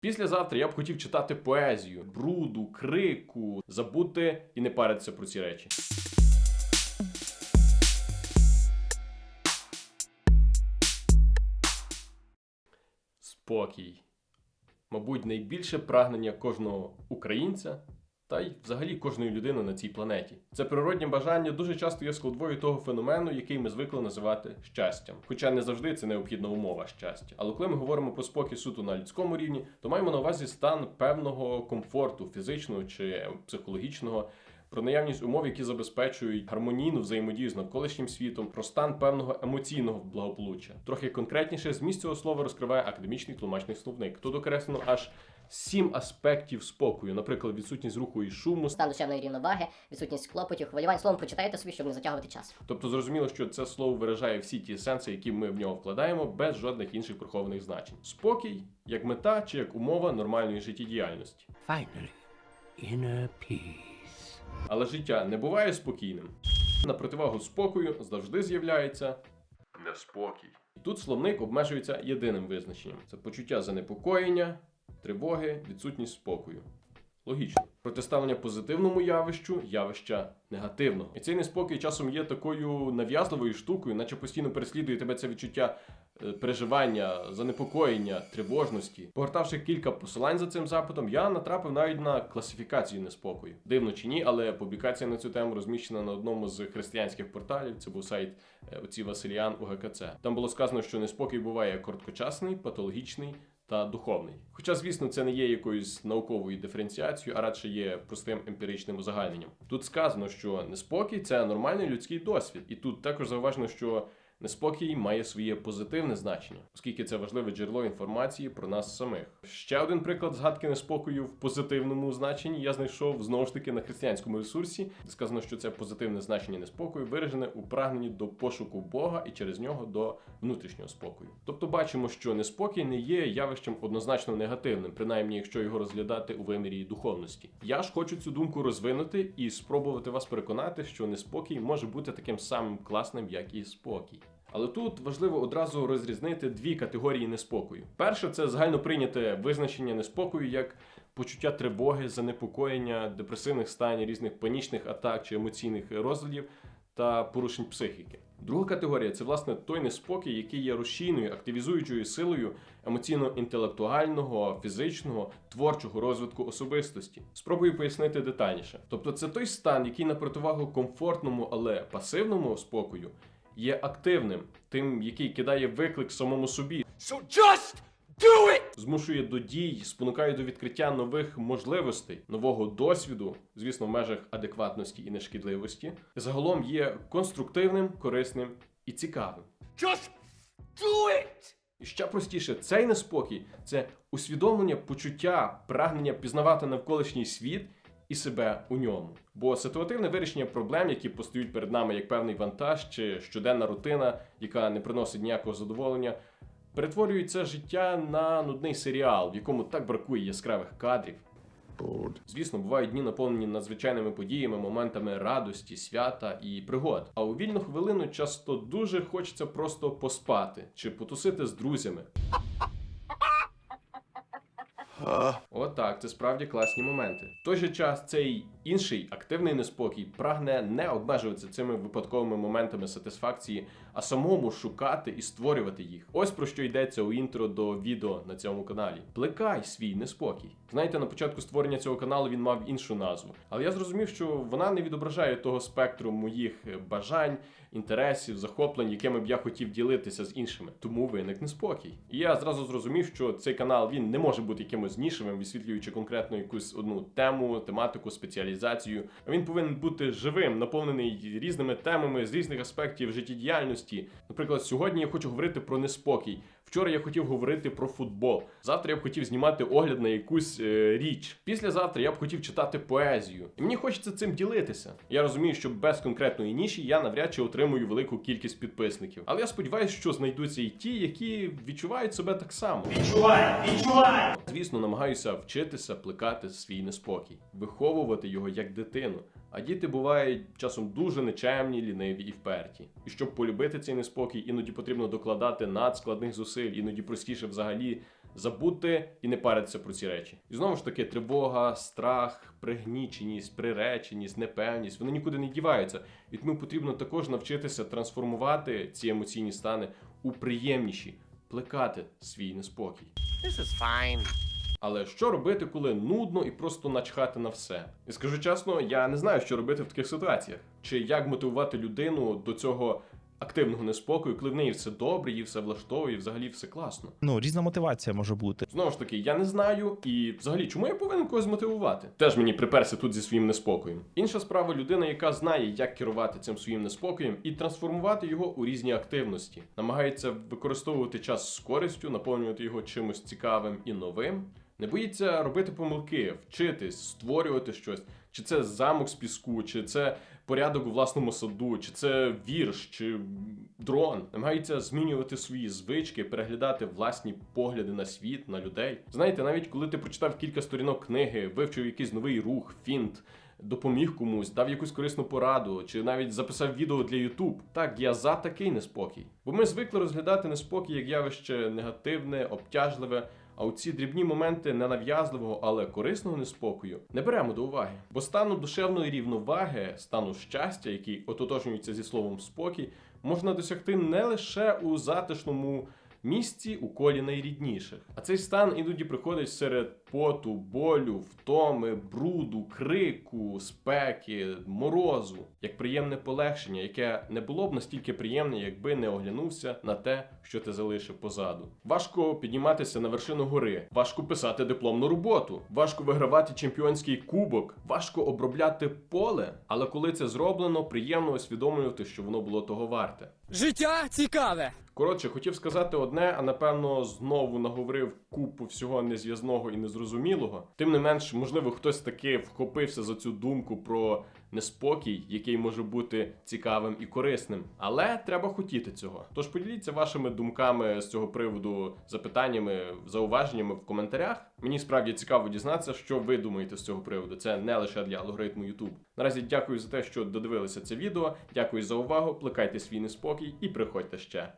Післязавтра я б хотів читати поезію, бруду, крику, забути і не паритися про ці речі. Спокій. Мабуть, найбільше прагнення кожного українця та й взагалі кожної людини на цій планеті. Це природнє бажання дуже часто є складовою того феномену, який ми звикли називати щастям. Хоча не завжди це необхідна умова щастя. Але коли ми говоримо про спокій суто на людському рівні, то маємо на увазі стан певного комфорту, фізичного чи психологічного. Про наявність умов, які забезпечують гармонійну взаємодію з навколишнім світом, про стан певного емоційного благополуччя. Трохи конкретніше, зміст цього слова розкриває академічний тлумачний словник. Тут окреслено аж сім аспектів спокою, наприклад, відсутність руху і шуму, стан душевної рівноваги, відсутність клопотів, хвилювань. Словом, прочитайте собі, щоб не затягувати час. Тобто зрозуміло, що це слово виражає всі ті сенси, які ми в нього вкладаємо, без жодних інших прихованих значень. Спокій як мета чи як умова нормальної життєдіяльності. Finally, inner peace. Але життя не буває спокійним. На противагу спокою завжди з'являється неспокій. І тут словник обмежується єдиним визначенням: це почуття занепокоєння, тривоги, відсутність спокою. Логічно. Протиставлення позитивному явищу явища негативного. І цей неспокій часом є такою нав'язливою штукою, наче постійно переслідує тебе це відчуття е, переживання, занепокоєння, тривожності. Погортавши кілька посилань за цим запитом, я натрапив навіть на класифікацію неспокою. Дивно чи ні, але публікація на цю тему розміщена на одному з християнських порталів. Це був сайт е, отці Василіан УГКЦ. Там було сказано, що неспокій буває короткочасний, патологічний та духовний. Хоча, звісно, це не є якоюсь науковою диференціацією, а радше є простим емпіричним узагальненням. Тут сказано, що неспокій це нормальний людський досвід, і тут також зауважено, що неспокій має своє позитивне значення, оскільки це важливе джерело інформації про нас самих. Ще один приклад згадки неспокою в позитивному значенні я знайшов знову ж таки на християнському ресурсі, де сказано, що це позитивне значення неспокою виражене у прагненні до пошуку Бога і через нього до внутрішнього спокою. Тобто бачимо, що неспокій не є явищем однозначно негативним, принаймні якщо його розглядати у вимірі духовності. Я ж хочу цю думку розвинути і спробувати вас переконати, що неспокій може бути таким самим класним, як і спокій. Але тут важливо одразу розрізнити дві категорії неспокою. Перше це загально прийняте визначення неспокою як почуття тривоги, занепокоєння, депресивних станів, різних панічних атак чи емоційних розладів та порушень психіки. Друга категорія це власне той неспокій, який є рушійною, активізуючою силою емоційно-інтелектуального, фізичного, творчого розвитку особистості. Спробую пояснити детальніше. Тобто, це той стан, який на противагу комфортному, але пасивному спокою є активним, тим, який кидає виклик самому собі, So just do it! змушує до дій, спонукає до відкриття нових можливостей, нового досвіду, звісно, в межах адекватності і нешкідливості. Загалом є конструктивним, корисним і цікавим. Just do it! І ще простіше, цей неспокій це усвідомлення почуття, прагнення пізнавати навколишній світ і себе у ньому. Бо ситуативне вирішення проблем, які постають перед нами як певний вантаж чи щоденна рутина, яка не приносить ніякого задоволення, перетворює це життя на нудний серіал, в якому так бракує яскравих кадрів. Звісно, бувають дні наповнені надзвичайними подіями, моментами радості, свята і пригод. А у вільну хвилину часто дуже хочеться просто поспати чи потусити з друзями. Отак, це справді класні моменти. В той же час цей інший активний неспокій прагне не обмежуватися цими випадковими моментами сатисфакції, а самому шукати і створювати їх. Ось про що йдеться у інтро до відео на цьому каналі. Плекай свій неспокій. Знаєте, на початку створення цього каналу він мав іншу назву, але я зрозумів, що вона не відображає того спектру моїх е, бажань, інтересів, захоплень, якими б я хотів ділитися з іншими. Тому виник неспокій. І я зразу зрозумів, що цей канал він не може бути якимось нішевим, висвітлюючи конкретно якусь одну тему, тематику, спеціалізацію. А він повинен бути живим, наповнений різними темами з різних аспектів життєдіяльності. Наприклад, сьогодні я хочу говорити про неспокій. Вчора я хотів говорити про футбол. Завтра я б хотів знімати огляд на якусь е, річ. Післязавтра я б хотів читати поезію. І мені хочеться цим ділитися. Я розумію, що без конкретної ніші я навряд чи отримую велику кількість підписників. Але я сподіваюся, що знайдуться і ті, які відчувають себе так само. Відчувай, відчувай! Звісно, намагаюся вчитися плекати свій неспокій, виховувати його як дитину. А діти бувають часом дуже нечемні, ліниві і вперті. І щоб полюбити цей неспокій, іноді потрібно докладати надскладних зусиль, іноді простіше взагалі забути і не паритися про ці речі. І знову ж таки, тривога, страх, пригніченість, приреченість, непевність вони нікуди не діваються. І тому потрібно також навчитися трансформувати ці емоційні стани у приємніші, плекати свій неспокій. This is fine. Але що робити, коли нудно і просто начхати на все? І скажу чесно, я не знаю, що робити в таких ситуаціях. Чи як мотивувати людину до цього активного неспокою, коли в неї все добре, їй все влаштовує, взагалі все класно. Ну, різна мотивація може бути. Знову ж таки, я не знаю, і взагалі, чому я повинен когось мотивувати? Теж мені приперся тут зі своїм неспокоєм. Інша справа людина, яка знає, як керувати цим своїм неспокоєм і трансформувати його у різні активності, намагається використовувати час з користю, наповнювати його чимось цікавим і новим. Не боїться робити помилки, вчитись, створювати щось. Чи це замок з піску, чи це порядок у власному саду, чи це вірш, чи дрон. Намагаються змінювати свої звички, переглядати власні погляди на світ, на людей. Знаєте, навіть коли ти прочитав кілька сторінок книги, вивчив якийсь новий рух, фінт. Допоміг комусь, дав якусь корисну пораду, чи навіть записав відео для YouTube. Так, я за такий неспокій. Бо ми звикли розглядати неспокій як явище негативне, обтяжливе. А у ці дрібні моменти ненав'язливого, але корисного неспокою не беремо до уваги. Бо стану душевної рівноваги, стану щастя, який ототожнюється зі словом спокій, можна досягти не лише у затишному місці у колі найрідніших. А цей стан іноді приходить серед поту, болю, втоми, бруду, крику, спеки, морозу, як приємне полегшення, яке не було б настільки приємне, якби не оглянувся на те, що ти залишив позаду. Важко підніматися на вершину гори, важко писати дипломну роботу, важко вигравати чемпіонський кубок, важко обробляти поле. Але коли це зроблено, приємно усвідомлювати, що воно було того варте. Життя цікаве. Коротше, хотів сказати одне, а напевно знову наговорив купу всього незв'язного і незрозумілого. Тим не менш, можливо, хтось таки вхопився за цю думку про неспокій, який може бути цікавим і корисним. Але треба хотіти цього. Тож поділіться вашими думками з цього приводу, запитаннями, зауваженнями в коментарях. Мені справді цікаво дізнатися, що ви думаєте з цього приводу. Це не лише для алгоритму YouTube. Наразі дякую за те, що додивилися це відео. Дякую за увагу. Плекайте свій неспокій і приходьте ще.